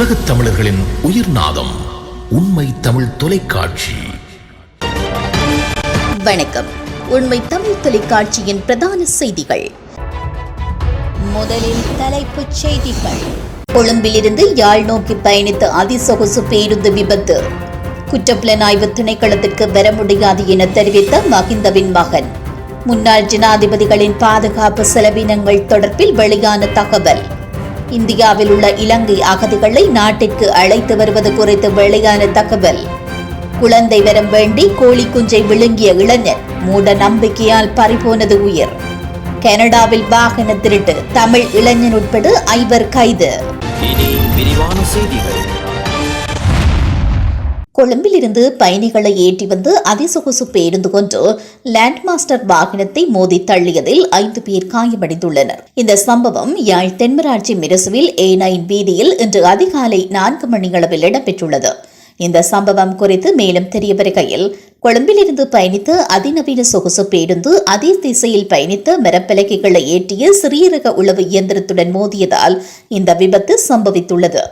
உலகத் தமிழர்களின் உயிர் நாதம் உண்மை தமிழ் தொலைக்காட்சி. வணக்கம். உண்மை தமிழ் தொலைக்காட்சியின் பிரதான செய்திகள். முதலில் தலைப்புச் செய்திகள். கொழும்பிலிருந்து யாழ் நோக்கி பயணித்த அதிசொகுசு பேருந்து விபத்து. குற்றப்புலனாய்வு திணைக்களத்திற்கு வர முடியாது என தெரிவித்த மகிந்தவின் மகன். முன்னாள் ஜனாதிபதிகளின் பாதுகாப்பு செலவினங்கள் தொடர்பில் வெளியான தகவல். இந்தியாவில் உள்ள இலங்கை அகதிகளை நாட்டிற்கு அழைத்து வருவது குறித்து வெளியான தகவல். குழந்தை வரம் வேண்டி கோழி குஞ்சை விழுங்கிய இளைஞர் மூட நம்பிக்கையால் பறிபோனது உயிர். கனடாவில் வாகன திருட்டு தமிழ் இளைஞன் உட்பட ஐவர் கைது. செய்திகள். கொழும்பிலிருந்து பயணிகளை ஏற்றி வந்து அதிசொகுசு பேருந்து கொண்டு லேண்ட் மாஸ்டர் வாகனத்தை மோதி தள்ளியதில் ஐந்து பேர் காயமடைந்துள்ளனர். இந்த சம்பவம் யாழ் தென்மராட்சி மிரசுவில் ஏ நைன் வீதியில் இன்று அதிகாலை நான்கு மணியளவில் இடம்பெற்றுள்ளது. இந்த சம்பவம் குறித்து மேலும் தெரிய வருகையில் கொழும்பிலிருந்து பயணித்த அதிநவீன சொகுசு பேருந்து அதே திசையில் பயணித்த மரப்பலகைகளை ஏற்றிய சிறிய ரக உளவு இயந்திரத்துடன் மோதியதால் இந்த விபத்து சம்பவித்துள்ளது.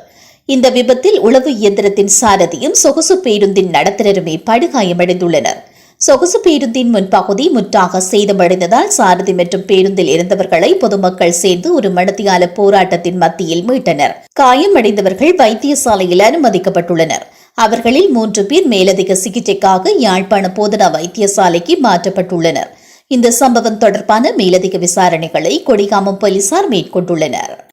இந்த விபத்தில் உளவு இயந்திரத்தின் சாரதியும் சொகுசு பேருந்தின் நடத்துனருமே படுகாயமடைந்துள்ளனர். சொகுசு பேருந்தின் முன்பகுதி முற்றாக சேதமடைந்ததால் சாரதி மற்றும் பேருந்தில் இருந்தவர்களை பொதுமக்கள் சேர்ந்து ஒரு மணத்தியால போராட்டத்தின் மத்தியில் மீட்டனர். காயமடைந்தவர்கள் வைத்தியசாலையில் அனுமதிக்கப்பட்டுள்ளனர். அவர்களில் மூன்று பேர் மேலதிக சிகிச்சைக்காக யாழ்ப்பாண போதனா வைத்தியசாலைக்கு மாற்றப்பட்டுள்ளனர். இந்த சம்பவம் தொடர்பான மேலதிக விசாரணைகளை கொடிகாமம் போலீசார் மேற்கொண்டுள்ளனர்.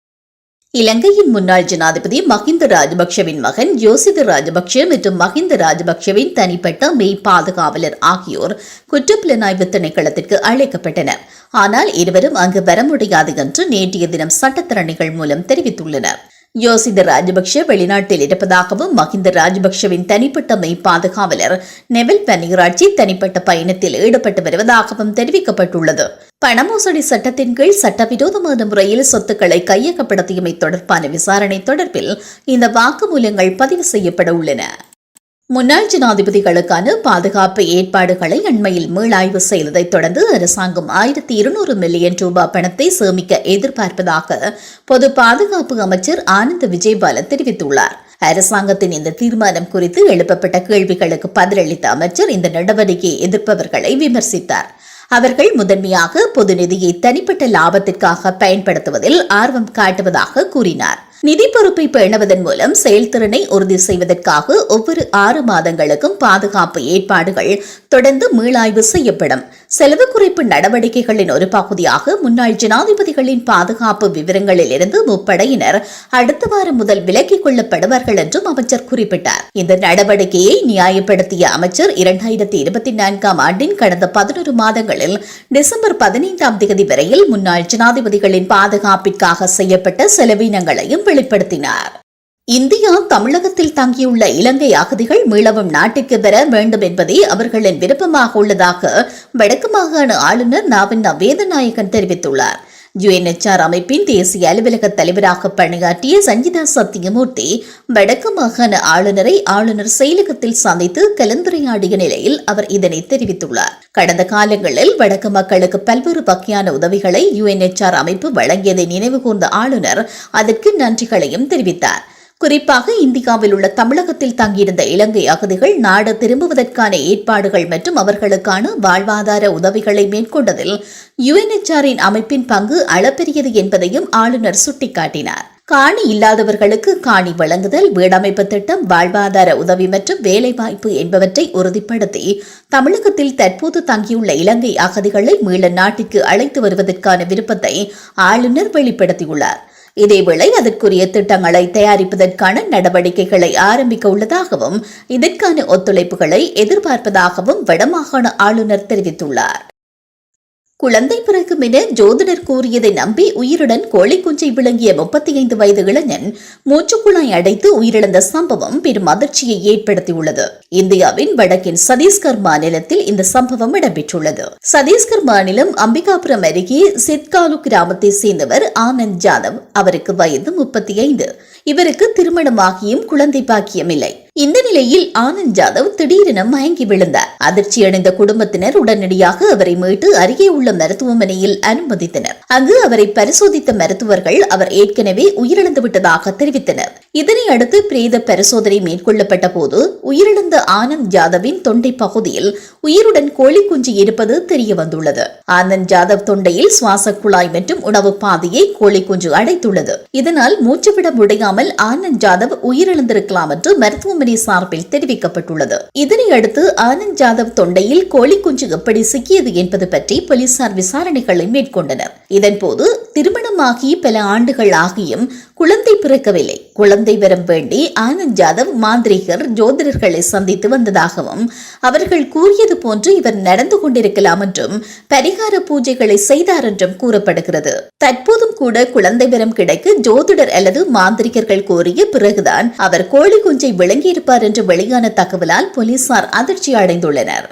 இலங்கையின் முன்னாள் ஜனாதிபதி மஹிந்த ராஜபக்ஷவின் மகன் யோசித ராஜபக்ஷ மற்றும் மஹிந்த ராஜபக்ஷவின் தனிப்பட்ட மெய் பாதுகாவலர் ஆகியோர் குற்றப்புலனாய்வு திணைக்களத்திற்கு அழைக்கப்பட்டனர். ஆனால் இருவரும் அங்கு வர முடியாது என்று நேற்றைய தினம் சட்டத்தரணிகள் மூலம் தெரிவித்துள்ளனர். யோசித ராஜபக்ஷ வெளிநாட்டில் இருப்பதாகவும் மஹிந்த ராஜபக்ஷவின் தனிப்பட்ட மெய் பாதுகாவலர் நெவில் பன்னிகராட்சி தனிப்பட்ட பயணத்தில் ஈடுபட்டு வருவதாகவும் தெரிவிக்கப்பட்டுள்ளது. பணமோசடி சட்டத்தின் கீழ் சட்டவிரோதமான முறையில் சொத்துக்களை கையகப்படுத்தியமை தொடர்பான விசாரணை தொடர்பில் இந்த வாக்குமூலங்கள் பதிவு செய்யப்பட உள்ளன. முன்னாள் ஜனாதிபதிகளுக்கான பாதுகாப்பு ஏற்பாடுகளை அண்மையில் மீளாய்வு செய்ததைத் தொடர்ந்து அரசாங்கம் ஆயிரத்தி இருநூறு மில்லியன் ரூபாய் பணத்தை சேமிக்க எதிர்பார்ப்பதாக பொது பாதுகாப்பு அமைச்சர் ஆனந்த் விஜயபால தெரிவித்துள்ளார். அரசாங்கத்தின் இந்த தீர்மானம் குறித்து எழுப்பப்பட்ட கேள்விகளுக்கு பதிலளித்த அமைச்சர் இந்த நடவடிக்கையை எதிர்ப்பவர்களை விமர்சித்தார். அவர்கள் முதன்மையாக பொது நிதியை தனிப்பட்ட லாபத்திற்காக பயன்படுத்துவதில் ஆர்வம் காட்டுவதாக கூறினார். நிதி பொறுப்பை பேணுவதன் மூலம் செயல்திறனை உறுதி செய்வதற்காக ஒவ்வொரு ஆறு மாதங்களுக்கும் பாதுகாப்பு ஏற்பாடுகள் தொடர்ந்து மீளாய்வு செய்யப்படும். செலவு குறைப்பு நடவடிக்கைகளின் ஒரு பகுதியாக முன்னாள் ஜனாதிபதிகளின் பாதுகாப்பு விவரங்களில் இருந்து முப்படையினர் அடுத்த வாரம் முதல் விலக்கிக் கொள்ளப்படுவார்கள் என்றும் அமைச்சர் குறிப்பிட்டார். இந்த நடவடிக்கையை நியாயப்படுத்திய அமைச்சர் இரண்டாயிரத்தி இருபத்தி நான்காம் ஆண்டின் கடந்த பதினொரு மாதங்களில் டிசம்பர் பதினைந்தாம் தேதி வரையில் முன்னாள் ஜனாதிபதிகளின் பாதுகாப்பிற்காக செய்யப்பட்ட செலவினங்களையும் வெளிப்படுத்தினார். இந்தியா தமிழகத்தில் தங்கியுள்ள இலங்கை அகதிகள் மீளவும் நாட்டிற்கு பெற வேண்டும் என்பதே அவர்களின் விருப்பமாக உள்ளதாக வடக்கு மாகாண ஆளுநர் நாவின் வேதநாயகன் தெரிவித்துள்ளார். யுஎன்எச்ஆர் அமைப்பின் தேசிய அலுவலக தலைவராக பணியாற்றிய சஞ்சிதா சத்தியமூர்த்தி வடக்கு மாகாண ஆளுநரை ஆளுநர் செயலகத்தில் சந்தித்து கலந்துரையாடிய நிலையில் அவர் இதனை தெரிவித்துள்ளார். கடந்த காலங்களில் வடக்கு மக்களுக்கு பல்வேறு வகையான உதவிகளை யுஎன்எச்ஆர் அமைப்பு வழங்கியதை நினைவுகூர்ந்த ஆளுநர் அதற்கு நன்றிகளையும் தெரிவித்தார். குறிப்பாக இந்தியாவில் உள்ள தமிழகத்தில் தங்கியிருந்த இலங்கை அகதிகள் நாடு திரும்புவதற்கான ஏற்பாடுகள் மற்றும் அவர்களுக்கான வாழ்வாதார உதவிகளை மேற்கொண்டதில் யுஎன்எச்ஆரின் அமைப்பின் பங்கு அளப்பெரியது என்பதையும் ஆளுநர் சுட்டிக்காட்டினார். காணி இல்லாதவர்களுக்கு காணி வழங்குதல் வீடமைப்பு திட்டம் வாழ்வாதார உதவி மற்றும் வேலைவாய்ப்பு என்பவற்றை உறுதிப்படுத்தி தமிழகத்தில் தற்போது தங்கியுள்ள இலங்கை அகதிகளை மீள நாட்டிற்கு அழைத்து வருவதற்கான விருப்பத்தை ஆளுநர் வெளிப்படுத்தியுள்ளார். இதேவேளை அதற்குரிய திட்டங்களை தயாரிப்பதற்கான நடவடிக்கைகளை ஆரம்பிக்க உள்ளதாகவும் இதற்கான ஒத்துழைப்புகளை எதிர்பார்ப்பதாகவும் வடமாகாண ஆளுநர் தெரிவித்துள்ளார். குழந்தை பிறக்கும் என ஜோதிடர் கூறியதை நம்பி உயிருடன் கோழி குஞ்சை விளங்கிய முப்பத்தி ஐந்து வயது இளைஞன் மூச்சுக்குழாய் அடைத்து உயிரிழந்த சம்பவம் பெரும் அதிர்ச்சியை ஏற்படுத்தியுள்ளது. இந்தியாவின் வடக்கின் சத்தீஸ்கர் மாநிலத்தில் இந்த சம்பவம் இடம்பெற்றுள்ளது. சத்தீஸ்கர் மாநிலம் அம்பிகாபுரம் அருகே சித்காலு கிராமத்தை சேர்ந்தவர் ஆனந்த் ஜாதவ். அவருக்கு வயது முப்பத்தி ஐந்து இவருக்கு திருமணமாகியும் குழந்தை பாக்கியம் இல்லை. இந்த நிலையில் ஆனந்த் ஜாதவ் திடீரென மயங்கி விழுந்தார். அதிர்ச்சியடைந்த குடும்பத்தினர் உடனடியாக அவரை மீட்டு அருகே உள்ள மருத்துவமனையில் அனுமதித்தனர். அங்கு அவரை பரிசோதித்த மருத்துவர்கள் அவர் ஏற்கனவே உயிரிழந்து விட்டதாக தெரிவித்தனர். இதனை அடுத்து பிரேத பரிசோதனை மேற்கொள்ளப்பட்ட போது உயிரிழந்த ஆனந்த் ஜாதவின் தொண்டை பகுதியில் உயிருடன் கோழி குஞ்சு இருப்பது தெரிய வந்துள்ளது ஆனந்த் ஜாதவ் தொண்டையில் சுவாச குழாய் மற்றும் உணவு பாதையை கோழி குஞ்சு அடைத்துள்ளது. இதனால் மூச்சுவிட முடியாமல் ஆனந்த் ஜாதவ் உயிரிழந்திருக்கலாம் என்று மருத்துவமனை சார்பில் தெரிவிக்கப்பட்டுள்ளது. இதனையடுத்து ஆனந்த் ஜாதவ் தொண்டையில் கோழி குஞ்சு எப்படி சிக்கியது என்பது பற்றி போலீசார் விசாரணைகளை மேற்கொண்டனர். இதன்போது திருமணமாகி பல ஆண்டுகள் ஆகியும் குழந்தை பிறக்கவில்லை. குழந்தை வரம் வேண்டி ஆனந்த் ஜாதவ் மாந்திரிகர் ஜோதிடர்களை சந்தித்து வந்ததாகவும் அவர்கள் கூறியது போன்று இவர் நடந்து கொண்டிருக்கலாம் என்றும் பரிகார பூஜைகளை செய்தார் என்றும் கூறப்படுகிறது. தற்போதும் கூட குழந்தை வரம் கிடைக்க ஜோதிடர் அல்லது மாந்திரிகர்கள் கோரிய பிறகுதான் அவர் கோழி குஞ்சை விளங்கியிருப்பார் என்று வெளியான தகவலால் போலீசார் அதிர்ச்சி அடைந்துள்ளனர்.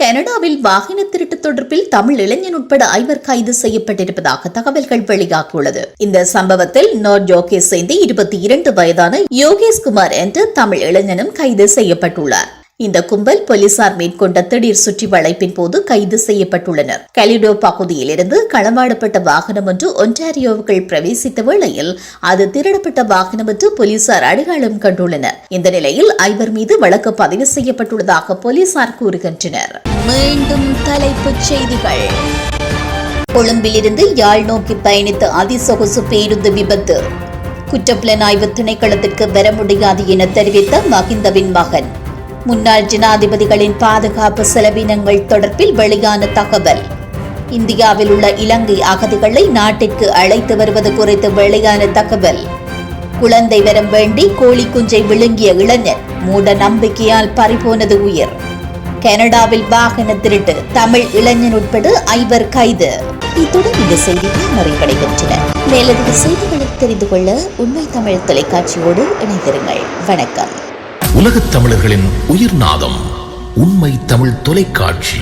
கனடாவில் வாகன திருட்டு தொடர்பில் தமிழ் இளைஞன் உட்பட ஐவர் கைது செய்யப்பட்டிருப்பதாக தகவல்கள் வெளியாகியுள்ளது. இந்த சம்பவத்தில் நார்த் யோகேஷ் சேர்ந்து இருபத்தி இரண்டு வயதான யோகேஷ் குமார் என்ற தமிழ் இளைஞனும் கைது செய்யப்பட்டுள்ளார். இந்த கும்பல் போலீசார் மேற்கொண்ட திடீர் சுற்றி வளைப்பின் போது கைது செய்யப்பட்டுள்ளனர். கலிடோ பகுதியில் இருந்து களவாடப்பட்ட வாகனம் ஒன்று ஒன்டாரியோவுக்குள் பிரவேசித்த வேளையில் அது திருடப்பட்ட வாகனம் என்று போலீசார் அடையாளம் கண்டுள்ளனர். இந்த நிலையில் ஐவர் மீது வழக்கு பதிவு செய்யப்பட்டுள்ளதாக போலீசார் கூறுகின்றனர். மீண்டும் தலைப்புச் செய்திகள். கொழும்பிலிருந்து யாழ் நோக்கி பயணித்த அதிசொகுசு பேருந்து விபத்து. குற்றப்புலனாய்வு திணைக்களத்திற்கு வர முடியாது என தெரிவித்த மகிந்தவின் மகன். முன்னாள் ஜனாதிபதிகளின் பாதுகாப்பு செலவினங்கள் தொடர்பில் வெளியான தகவல். இந்தியாவில் உள்ள இலங்கை அகதிகளை நாட்டிற்கு அழைத்து வருவது குறித்து வெளியான தகவல். குழந்தை வரம் வேண்டி கோழி குஞ்சை விழுங்கிய இளைஞர் மூட நம்பிக்கையால் பறிபோனது உயிர். கனடாவில் வாகன திருட்டு. தமிழ் இளைஞன் உட்பட ஐவர் கைது. இத்துடன் இந்த செய்திகள் நிறைவடைகின்றன. மேலதிக செய்திகளை தெரிந்து கொள்ள உண்மை தமிழ் தொலைக்காட்சியோடு இணைந்திருங்கள். வணக்கம். உலகத் தமிழர்களின் உயிர்நாதம் உண்மை தமிழ் தொலைக்காட்சி.